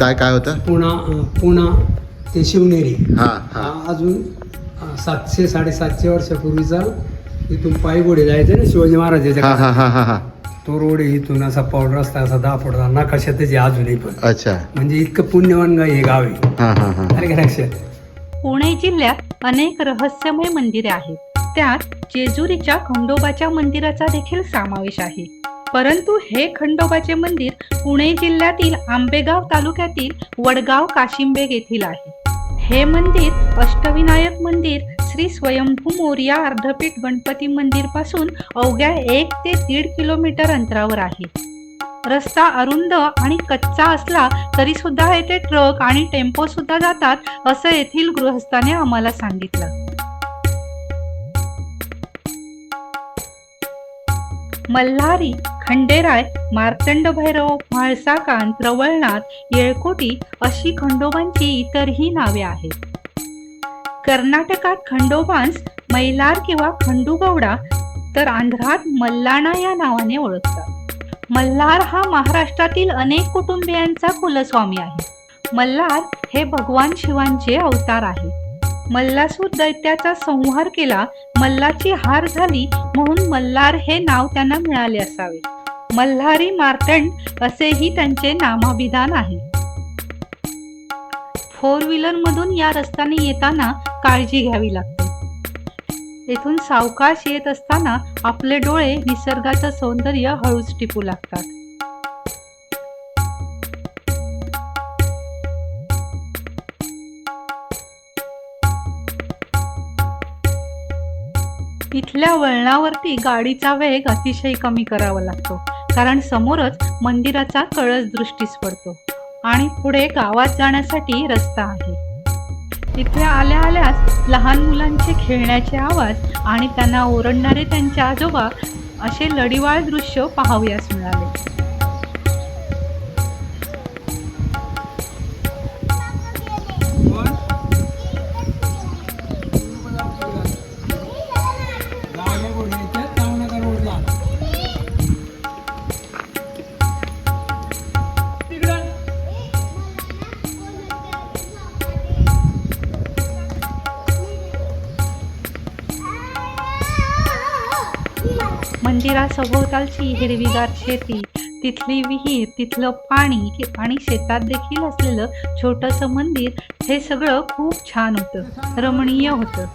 काय काय होतं? पुणा पुणा ते शिवनेरी. हा हा. अजून सातशे साडेसातशे वर्षापूर्वीचा इथून पायगोडे जायचं ना शिवाजी महाराजाच्या हा. हा हा हा हा. तो रोड आहे इथून असा पावडर रस्ता असा दहा फुटाचा नकाशातच आहे अजूनही पण. अच्छा. म्हणजे इतकं पुण्यवान गाव हे गाव आहे. हा हा हा. अरे का लक्षात? पुणे जिल्ह्यात अनेक रहस्यमय मंदिरे आहेत. त्यात जेजुरीच्या खंडोबाच्या मंदिराचा देखील समावेश आहे. परंतु हे खंडोबाचे मंदिर पुणे जिल्ह्यातील आंबेगाव तालुक्यातील वडगाव काशिंबेग येथील आहे. हे मंदिर अष्टविनायक मंदिर श्री स्वयंभू मोर्या अर्धपीठ गणपती मंदिरपासून अवघ्या एक ते दीड किलोमीटर अंतरावर आहे. रस्ता अरुंद आणि कच्चा असला तरी सुद्धा येथे ट्रक आणि टेम्पो सुद्धा जातात असं येथील गृहस्थाने आम्हाला सांगितलं. मल्हारी खंडेराय मार्तंड भैरव म्हाळसाकांत रवळनाथ येळकोटी अशी खंडोबांची इतरही नावे आहेत. कर्नाटकात खंडोबांस मैलार किंवा खंडूगौडा तर आंध्रात मल्लाणा या नावाने ओळखतात. मल्हार हा महाराष्ट्रातील अनेक कुटुंबियांचा कुलस्वामी आहे. मल्हार हे भगवान शिवांचे अवतार आहे. मल्लासूर दैत्याचा संहार केला मल्लाची हार झाली म्हणून मल्हार हे नाव त्यांना मिळाले असावे. मल्हारी मार्तंड असेही त्यांचे नामाभिधान आहे. फोर व्हीलर मधून या रस्त्याने येताना काळजी घ्यावी लागते. येथून सावकाश येत असताना आपले डोळे निसर्गाचं सौंदर्य हळूच टिपू लागतात. इथल्या वळणावरती गाडीचा वेग अतिशय कमी करावा लागतो. कारण समोरच मंदिराचा कळस दृष्टीस पडतो आणि पुढे गावात जाण्यासाठी रस्ता आहे. तिथे आल्या आल्याच लहान मुलांचे खेळण्याचे आवाज आणि त्यांना ओरडणारे त्यांचे आजोबा असे लढीवाळ दृश्य पाहावयास मिळाले. सभोवतालची हिरवीगार शेती तिथली विहीर तिथलं पाणी आणि शेतात देखील असलेलं छोटंसं मंदिर हे सगळं खूप छान होतं रमणीय होतं.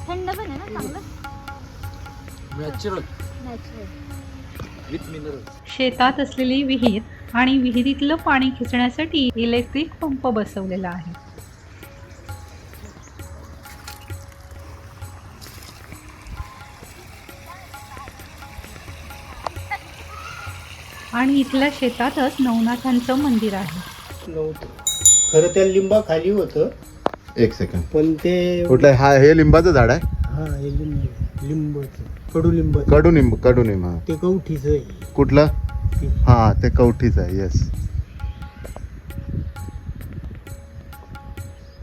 थंड पण आहे ना चांगलं नॅचरल शेतात असलेली विहीर आणि विहिरीतलं पाणी खेचण्यासाठी इलेक्ट्रिक पंप बसवलेला आहे. आणि इथल्या शेतातच नवनाथांचं मंदिर आहे. नव्हतं. खरं त्या लिंबा खाली होतं. एक सेकंड पण ते कुठलं? हा हे लिंबाचं झाड आहे? हा हे लिंब लिंबाचं. कडुलिंब कडुनिंब कडुनिंब हा. ते कवठीचं आहे. कुठलं? हा ते कवठीच आहे येस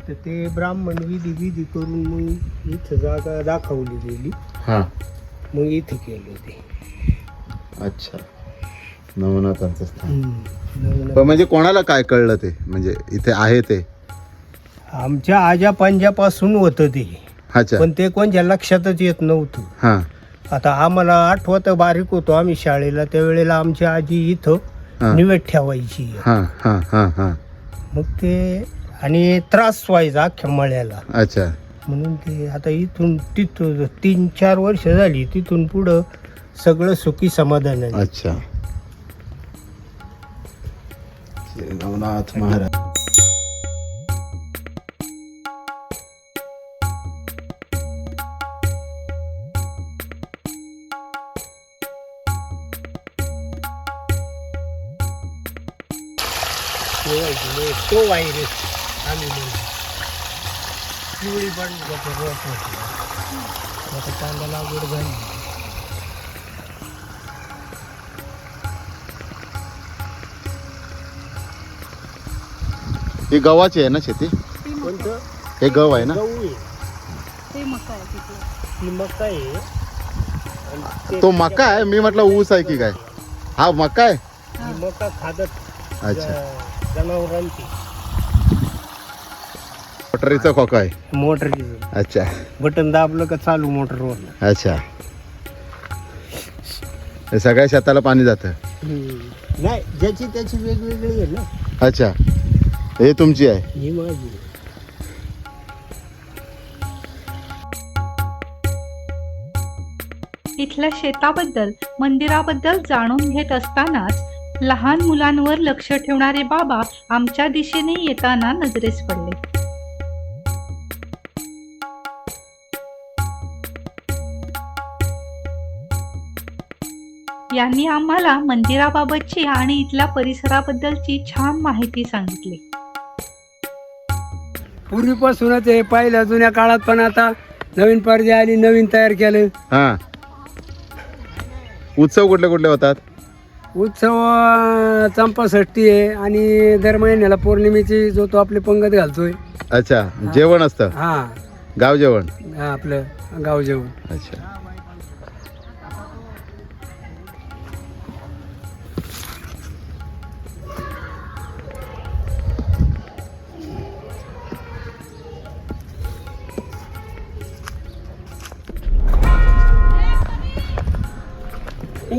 तर ते ब्राह्मण विधी विधी करून मग इथं जागा दाखवली गेली. हा. मग इथं केलं ते. अच्छा. नवनाथांचं स्थान. पण म्हणजे कोणाला काय कळलं ते? म्हणजे इथे आहे ते? आमच्या आजा पंजापासून होतं ते. अच्छा. पण ते कोणत्या लक्षातच येत नव्हतं. हा. आता आम्हाला आठवत बारीक होतो आम्ही शाळेला. त्यावेळेला आमची आजी इथं. निवेद ठेवायची. हा हा हा हा. मग ते आणि त्रास व्हायचा अख्ख्या मळ्याला. अच्छा. म्हणून ते आता इथून तिथून तीन चार वर्ष झाली. तिथून पुढं सगळं सुखी समाधान आहे अच्छा. श्री रघुनाथ महाराज तो वाईर आम्ही म्हणतो पिवळी पण जातो आता कांदा लागवड झाली ही गव्हाची आहे ना शेती? कोणतं? हे गव आहे ना? गहू आहे. ते मका आहे तिथे ती मका आहे. आणि ते- तो मका आहे मी म्हटलं ऊस आहे की काय? हा मका आहे? ही मका खादत अच्छा. ज- जनावरांची. मोटरीचा खोका आहे. मोटर अच्छा. बटन दाबलं का चालू मोटरवर. अच्छा. हे सगळ्या शेताला पाणी जातं. नाही ज्याची त्याची वेगवेगळी आहे ना. अच्छा. हे तुमची आहे. ही माझी. इथल्या शेताबद्दल मंदिराबद्दल जाणून घेत असतानाच लहान मुलांवर लक्ष ठेवणारे बाबा आमच्या दिशेने येताना नजरेस पडले. यांनी आम्हाला मंदिराबाबतची आणि इथल्या परिसराबद्दलची छान माहिती सांगितली. पूर्वीपासूनच हे पहिल्या जुन्या काळात पण आता नवीन पर्याय आली नवीन तयार केलं. हा. उत्सव कुठले कुठले होतात? उत्सव अं, चंपाषष्ठी आहे आणि दर महिन्याला पौर्णिमेची जो तो आपले पंगत घालतोय. अच्छा जेवण असतं? हा. गाव जेवण? हा, आपलं गाव जेवण. अच्छा.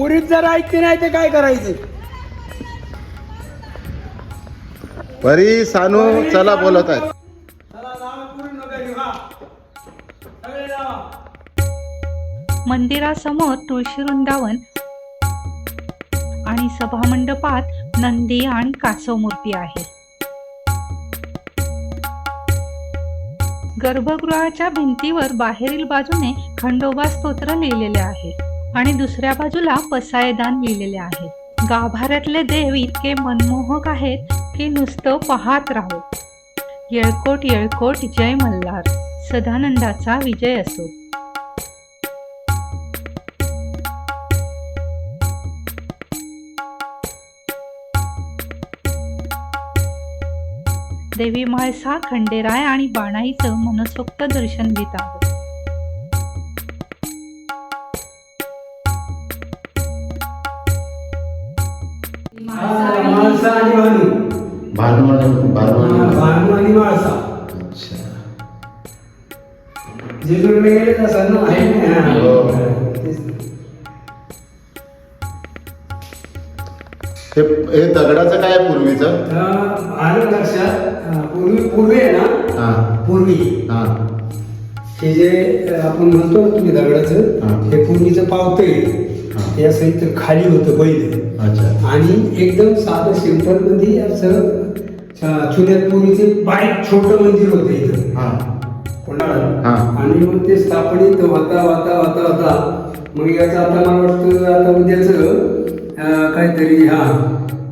उरीत जर ऐकते नाही ते काय करायचं? परी सानू चला बोलत आहेत. मंदिरासमोर तुळशी वृंदावन आणि सभामंडपात नंदी आणि कासव मूर्ती आहे. गर्भगृहाच्या भिंतीवर बाहेरील बाजूने खंडोबा स्तोत्र लिहिलेले आहे. आणि दुसऱ्या बाजूला पसायदान लिहिलेले आहे. गाभाऱ्यातले देव इतके मनमोहक आहेत की नुसतं पाहत राहू. येळकोट येळकोट जय मल्हार. सदानंदाचा विजय असो. देवी म्हाळसा खंडेराय आणि बाणाईचं मनसोक्त दर्शन घेत आहोत. माणसा आणि भानू भानुवाडी भानू आणि माळसा अच्छा. जेजुरीला गेले तसं ना आहे ना. हो. हे हे दगडाचं काय पूर्वीचं? आलं लक्षात. पूर्वी पूर्वी आहे ना? हा. पूर्वी. हा. जे आपण म्हणतो तुम्ही दगडाचं हा. पूर्वीचं पावतं हा. ते असं इथं खाली होतं पहिलं अच्छा. आणि एकदम साधं सिंपलमध्ये असं चुन्यात पूर्वीचे बारीक छोटं मंदिर होतं इथं. हा. कोणाला हा. आणि मग ते स्थापनित होता होता होता होता. मग याचं आता मला वाटतं आता उद्याच काहीतरी हा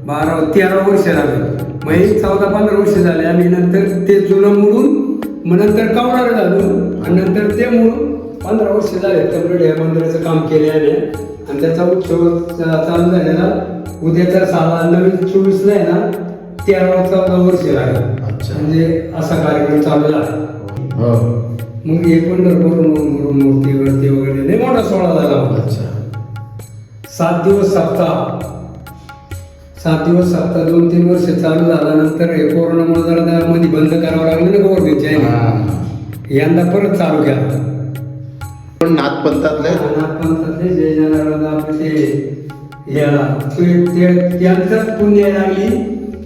बारा तेरा वर्ष झालं. मग एक चौदा पंधरा वर्ष झाले. आम्ही नंतर ते जुनं मोडून मग नंतर कवणार झालो. आणि नंतर ते मोडून पंधरा वर्ष झाले तमिळ या मंदिराचं काम केले आहे. आणि त्याचा उत्सव चालू झालेला उद्याचा साला नवीन चोवीसला आहे ना तेरा चौदा वर्ष झाले अच्छा. म्हणजे असा कार्यक्रम चालू झाला हो. मग हे पंढरपूर मू- मूर्तीवरती वगैरे लय मोठा सोहळा झाला होता. अच्छा. सात दिवस सप्ताह. सात दिवस सप्ताह दोन तीन वर्ष चालू झाल्यानंतर हे कोरोनामुळे जरा मध्ये बंद करावं लागलं ना गव्हर्नमेंटच्या ह्याने. यंदा परत चालू केला. पण नाथपंथातले ते या ते- ते- त्यांचंच पुण्य लागली.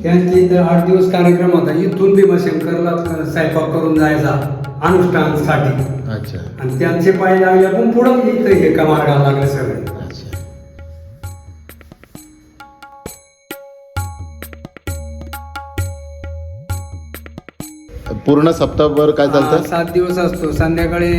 त्यांची इथं आठ दिवस कार्यक्रम होता. इथून भीमाशंकरला स्वयंपाक करून जायचा अनुष्ठानसाठी. अच्छा. आणि त्यांचे पाय लागले आपण पुढं इथं हे का मार्गाला लागले सगळे. अच्छा. पूर्ण सप्ताहभर काय चालतं? सात दिवस असतो. संध्याकाळी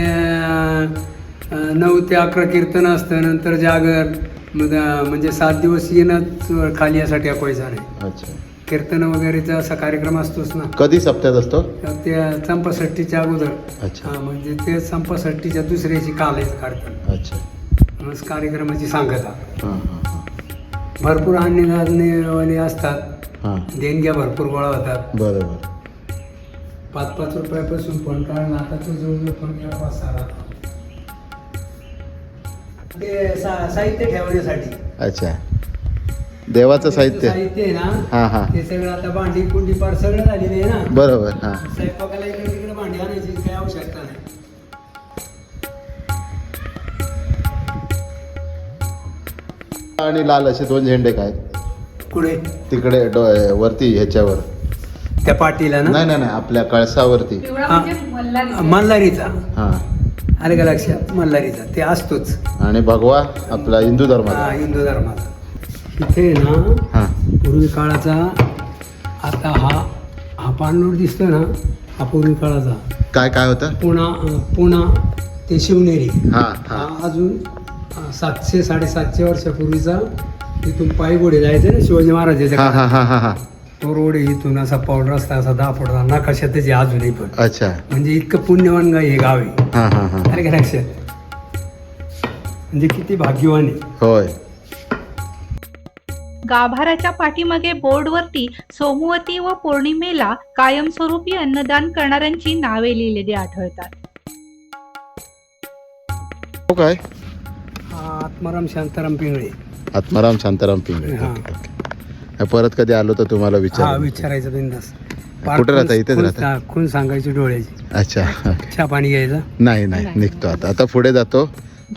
नऊ ते अकरा कीर्तन असतं नंतर जागर मग, म्हणजे सात दिवस येणंच खाली यासाठी पैसा नाही अच्छा. कीर्तन वगैरेचा असा कार्यक्रम असतोच ना. कधी सप्त्यात असतो? तर त्या चंपाषष्टीच्या अगोदर. अच्छा. हा, म्हणजे ते चंपाषष्टीच्या दुसऱ्याची कालायचं काढतात अच्छा. म्हणून कार्यक्रमाची सांगता. हां हां भरपूर अन्नधान्यवाले असतात. हां. देणग्या भरपूर गोळा होतात. बरोबर. पाच पाच रुपयापासून पण काढला आता तो जवळजवळ पण गेला पाच सहा. ते सा- साहित्य ठेवण्यासाठी. अच्छा. देवाचं साहित्य. साहित्य आहे ना हां हां. ते सगळं आता भांडी कुंडी पार सगळं झालेलं आहे ना. बरोबर हां. स्वयंपाकाला इकडे तिकडे भांडी आणायची काही आवश्यकता नाही. आणि लाल असे दोन झेंडे काय? कुठे? तिकडे डो- वरती ह्याच्यावर. त्या पाटीला ना? नाही नाही नाही आपल्या कळसावरती. पिवळा हा. म्हणजे मल्हारी मल्हारीचा. हां. आले का लक्षात मल्हारीचा. ते असतोच. आणि भगवा आपला हिंदू हा धर्माचा हिंदू धर्माचा. इथे ना हां. पूर्वी काळाचा आता हा हा पाणलोट दिसतोय ना हा पूर्वी काळाचा. काय काय होतं? पुणा पुणा ते शिवनेरी. हां हा. हां अजून अं, सातशे साडेसातशे वर्षापूर्वीचा इथून पायगोडे जायचे ना शिवाजी महाराजाच्या हां. हां हां हां हां. तो रोड इथून असा पाऊल रस्ता असा दहा फुटाचा नकाशातच आहे अजूनही पण. अच्छा. म्हणजे इतकं पुण्यवान गाव हे गाव आहे. हां हां हां. अरे का लक्षात? म्हणजे किती भाग्यवान आहे. होय. गाभाऱ्याच्या पाठीमागे बोर्डवरती सोमवती व पौर्णिमेला कायमस्वरूपी अन्नदान करणाऱ्यांची नावे लिहिलेली आढळतात. हो काय? हा आत्माराम शांताराम पिंगळे. आत्माराम शांताराम पिंगळे. हां. Okay, okay. परत कधी आलो तर तुम्हाला हा विचार? विचारायचं बिंदास. कुठे राहता? इथेच राहता? खून सांगायची डोळ्याची. अच्छा. चहा पाणी घ्यायचं? नाही नाही निघतो आता. आता पुढे जातो.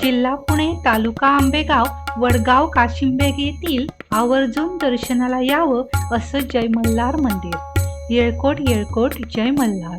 जिल्हा पुणे तालुका आंबेगाव वडगाव काशिंबेग येथील आवर्जून दर्शनाला यावं असं जय मल्हार मंदिर. येळकोट येळकोट जय मल्हार